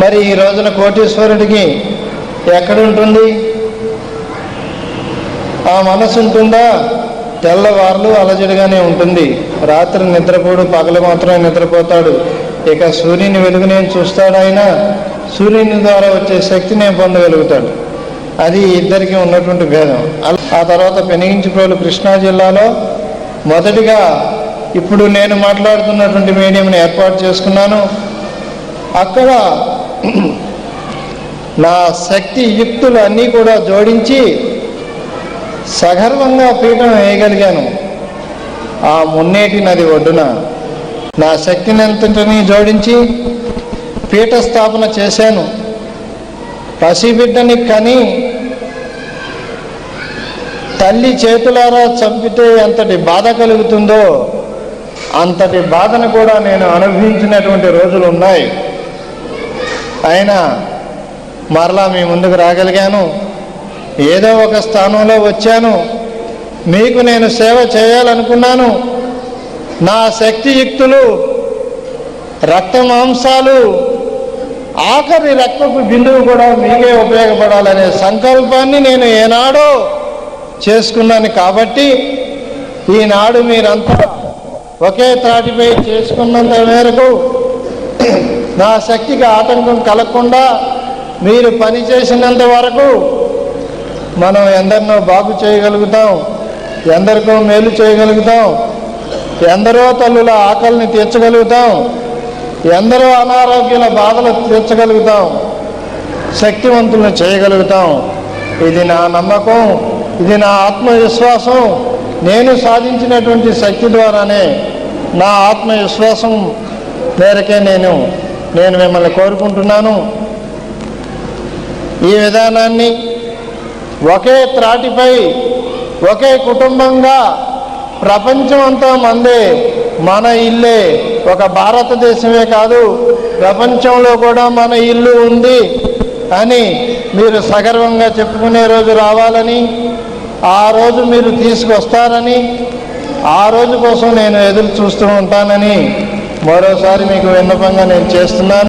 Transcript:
మరి ఈ రోజున కోటీశ్వరుడికి ఎక్కడుంటుంది? ఆ మనసు ఉంటుందా తెల్లవార్లు అలజడిగానే ఉంటుంది. రాత్రి నిద్రపోడు పగలు మాత్రమే నిద్రపోతాడు. ఇక సూర్యుని వెలుగు నేను చూస్తాడు ఆయన సూర్యుని ద్వారా వచ్చే శక్తి నేను పొందగలుగుతాడు అది ఇద్దరికి ఉన్నటువంటి భేదం. ఆ తర్వాత పెనిగించిపోలు కృష్ణా జిల్లాలో మొదటిగా ఇప్పుడు నేను మాట్లాడుతున్నటువంటి మీడియంని ఏర్పాటు చేసుకున్నాను. అక్కడ నా శక్తి యుక్తులు అన్నీ కూడా జోడించి సగర్వంగా పీఠం వేయగలిగాను. ఆ మున్నేటి నది ఒడ్డున నా శక్తిని ఎంతటిని జోడించి పీఠ స్థాపన చేశాను. పసిబిడ్డని కని తల్లి చేతులారా చంపితే ఎంతటి బాధ కలుగుతుందో అంతటి బాధను కూడా నేను అనుభవించినటువంటి రోజులు ఉన్నాయి. అయినా మరలా మీ ముందుకు రాగలిగాను. ఏదో ఒక స్థానంలో వచ్చాను. మీకు నేను సేవ చేయాలనుకున్నాను. నా శక్తియుక్తులు రక్త మాంసాలు ఆఖరి రక్తపు బిందువు కూడా మీకే ఉపయోగపడాలనే సంకల్పాన్ని నేను ఏనాడో చేసుకున్నాను కాబట్టి ఈనాడు మీరంతా ఒకే త్రాటిపై చేసుకున్నంత మేరకు నా శక్తికి ఆటంకం కలగకుండా మీరు పని చేసినంత వరకు మనం ఎందరినో బాగు చేయగలుగుతాం ఎందరికో మేలు చేయగలుగుతాం ఎందరో తల్లుల ఆకలిని తీర్చగలుగుతాం ఎందరో అనారోగ్యాల బాధలు తీర్చగలుగుతాం శక్తివంతులను చేయగలుగుతాం. ఇది నా నమ్మకం ఇది నా ఆత్మవిశ్వాసం. నేను సాధించినటువంటి శక్తి ద్వారానే నా ఆత్మవిశ్వాసం మేరకే నేను నేను మిమ్మల్ని కోరుకుంటున్నాను. ఈ విధానాన్ని ఒకే త్రాటిపై ఒకే కుటుంబంగా ప్రపంచం అంతా మందే మన ఇల్లే ఒక భారతదేశమే కాదు ప్రపంచంలో కూడా మన ఇల్లు ఉంది అని మీరు సగర్వంగా చెప్పుకునే రోజు రావాలని ఆ రోజు మీరు తీసుకొస్తారని ఆ రోజు కోసం నేను ఎదురు చూస్తూ ఉంటానని మరోసారి మీకు విన్నపంగా నేను చేస్తున్నాను.